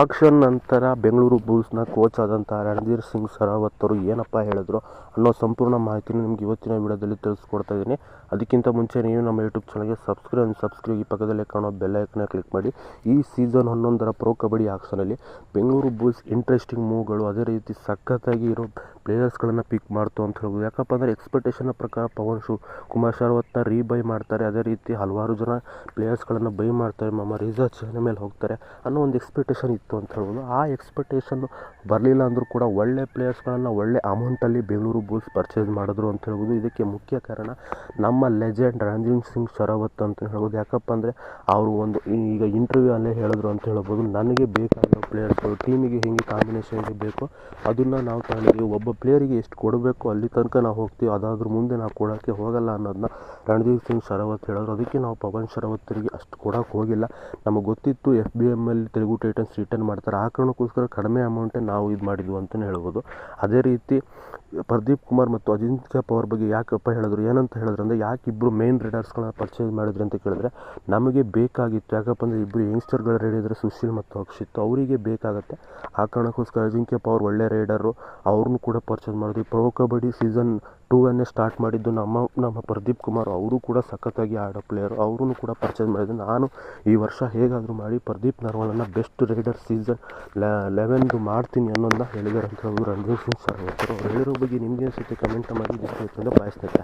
Action ನಂತರ Bengaluru ಬುಲ್ಸ್ನ coach ಆದಂಥ ರಣಧೀರ್ ಸಿಂಗ್ ಸರಾವತ್ ಅವರು ಏನಪ್ಪ ಹೇಳಿದ್ರು ಅನ್ನೋ ಸಂಪೂರ್ಣ ಮಾಹಿತಿನ ನಿಮ್ಗೆ ಇವತ್ತಿನ ವಿಡಿಯೋದಲ್ಲಿ ತಿಳಿಸ್ಕೊಡ್ತಾ ಇದ್ದೀನಿ. ಅದಕ್ಕಿಂತ ಮುಂಚೆ ನೀವು ನಮ್ಮ ಯೂಟ್ಯೂಬ್ ಚಾನಲ್ಗೆ ಸಬ್ಸ್ಕ್ರೈಬ್ ಸಬ್ಸ್ಕ್ರೈಬ್ ಈ ಪಕ್ಕದಲ್ಲೇ ಕಾಣೋ ಬೆಲ್ ಐಕನ್ನ ಕ್ಲಿಕ್ ಮಾಡಿ. ಈ ಸೀಸನ್ ಹನ್ನೊಂದರ ಪ್ರೊ ಕಬಡ್ಡಿ ಆಕ್ಷನಲ್ಲಿ ಬೆಂಗಳೂರು ಬುಲ್ಸ್ ಇಂಟ್ರೆಸ್ಟಿಂಗ್ ಮೂವ್ಗಳು ಅದೇ ರೀತಿ ಸಖತ್ತಾಗಿ ಇರೋ ಪ್ಲೇಯರ್ಸ್ಗಳನ್ನು ಪಿಕ್ ಮಾಡ್ತು ಅಂತ ಹೇಳ್ಬೋದು. ಯಾಕಪ್ಪ ಅಂದರೆ ಎಕ್ಸ್ಪೆಕ್ಟೇಷನ್ ಪ್ರಕಾರ ಪವನ್ ಶು ಕುಮಾರ್ ಶರವತ್ನ ರೀಬೈ ಮಾಡ್ತಾರೆ. ಅದೇ ರೀತಿ ಹಲವಾರು ಜನ ಪ್ಲೇಯರ್ಸ್ಗಳನ್ನು ಬೈ ಮಾಡ್ತಾರೆ. ಮಮ್ಮ ರಿಸರ್ಚ್ ಮೇಲೆ ಹೋಗ್ತಾರೆ ಅನ್ನೋ ಒಂದು ಎಕ್ಸ್ಪೆಕ್ಟೇಷನ್ ಇತ್ತು ಅಂತ ಹೇಳ್ಬೋದು. ಆ ಎಕ್ಸ್ಪೆಕ್ಟೇಷನ್ನು ಬರಲಿಲ್ಲ ಅಂದರೂ ಕೂಡ ಒಳ್ಳೆ ಪ್ಲೇಯರ್ಸ್ಗಳನ್ನು ಒಳ್ಳೆ ಅಮೌಂಟಲ್ಲಿ ಬೆಂಗಳೂರು ಬುಲ್ಸ್ ಪರ್ಚೇಸ್ ಮಾಡಿದ್ರು ಅಂತ ಹೇಳ್ಬೋದು. ಇದಕ್ಕೆ ಮುಖ್ಯ ಕಾರಣ ನಮ್ಮ ಲೆಜೆಂಡ್ ರಣಜಿತ್ ಸಿಂಗ್ ಶರಾವತ್ ಅಂತ ಹೇಳ್ಬೋದು. ಯಾಕಪ್ಪ ಅಂದರೆ ಅವರು ಒಂದು ಈಗ ಇಂಟರ್ವ್ಯೂ ಅಲ್ಲೇ ಹೇಳಿದ್ರು ಅಂತ ಹೇಳ್ಬೋದು. ನನಗೆ ಬೇಕಾಗಿರೋ ಪ್ಲೇಯರ್ಸ್ಗಳು ಟೀಮಿಗೆ ಹೆಂಗೆ ಕಾಂಬಿನೇಷನ್ ಬೇಕು ಅದನ್ನು ನಾವು ತಗೊಂಡಿದ್ದೀವಿ. ಒಬ್ಬ ಪ್ಲೇಯರಿಗೆ ಎಷ್ಟು ಕೊಡಬೇಕು, ಅಲ್ಲಿ ತನಕ ನಾವು ಹೋಗ್ತೀವಿ, ಅದಾದ್ರ ಮುಂದೆ ನಾವು ಕೊಡೋಕ್ಕೆ ಹೋಗಲ್ಲ ಅನ್ನೋದನ್ನ ರಣದೀಪ್ ಸಿಂಗ್ ಶರಾವತ್ ಹೇಳಿದ್ರು ಅದಕ್ಕೆ ನಾವು ಪವನ್ ಶರವತ್ರಿಗೆ ಅಷ್ಟು ಕೊಡೋಕೆ ಹೋಗಿಲ್ಲ. ನಮಗೆ ಗೊತ್ತಿತ್ತು F B M L Telugu Titans return ಮಾಡ್ತಾರೆ. ಆ ಕಾರಣಕ್ಕೋಸ್ಕರ ಕಡಿಮೆ ಅಮೌಂಟೇ ನಾವು ಇದು ಮಾಡಿದ್ವು ಅಂತಲೇ ಹೇಳ್ಬೋದು. ಅದೇ ರೀತಿ ಪ್ರದೀಪ್ ಕುಮಾರ್ ಮತ್ತು ಅಜಿಂಕ್ಯ ಪವರ್ ಬಗ್ಗೆ ಯಾಕಪ್ಪ ಹೇಳಿದ್ರು, ಏನಂತ ಹೇಳಿದ್ರು ಅಂದರೆ ಯಾಕೆ ಇಬ್ಬರು ಮೇನ್ ರೈಡರ್ಸ್ಗಳನ್ನ ಪರ್ಚೇಸ್ ಮಾಡಿದ್ರಿ ಅಂತ ಕೇಳಿದ್ರೆ, ನಮಗೆ ಬೇಕಾಗಿತ್ತು, ಯಾಕಪ್ಪ ಅಂದರೆ ಇಬ್ಬರು ಯಂಗ್ಸ್ಟರ್ಗಳು ರೆಡಿ ಸುಶೀಲ್ ಮತ್ತು ಅಕ್ಷಿತ್ ಅವರಿಗೆ ಬೇಕಾಗುತ್ತೆ. ಆ ಕಾರಣಕ್ಕೋಸ್ಕರ ಅಜಿಂಕ್ಯ ಪವರ್ ಒಳ್ಳೆ ರೈಡರು ಅವ್ರನ್ನೂ ಕೂಡ ಪರ್ಚೇಸ್ ಮಾಡಿದ್ವಿ. ಪ್ರೊ ಕಬಡ್ಡಿ ಸೀಸನ್ ಟೂವನ್ನೇ ಸ್ಟಾರ್ಟ್ ಮಾಡಿದ್ದು ನಮ್ಮ ನಮ್ಮ ಪ್ರದೀಪ್ ಕುಮಾರ್. ಅವರು ಕೂಡ ಸಖತ್ತಾಗಿ ಆಡೋ ಪ್ಲೇಯರು ಅವರೂ ಕೂಡ ಪರ್ಚೇಸ್ ಮಾಡಿದ್ದು. ನಾನು ಈ ವರ್ಷ ಹೇಗಾದರೂ ಮಾಡಿ ಪ್ರದೀಪ್ ನರ್ವಾಲನ್ನು ಬೆಸ್ಟ್ ರೈಡರ್ ಸೀಸನ್ ಲೆವೆನ್ದು ಮಾಡ್ತೀನಿ ಅನ್ನೋದನ್ನ ಹೇಳಿದ್ದಾರೆ ಅಂತ ಹೇಳಿದ್ರು ರಣಧೀರ್ ಸಿಂಗ್ ಸರ್ ಅವ್ರು ಹೇಳಿರೋ ಬಗ್ಗೆ ನಿಮಗೆ ಅನಿಸುತ್ತೆ? ಕಮೆಂಟ್ ಮಾಡಿ. ಇಷ್ಟ ಸ್ನೇಹಿತರೆ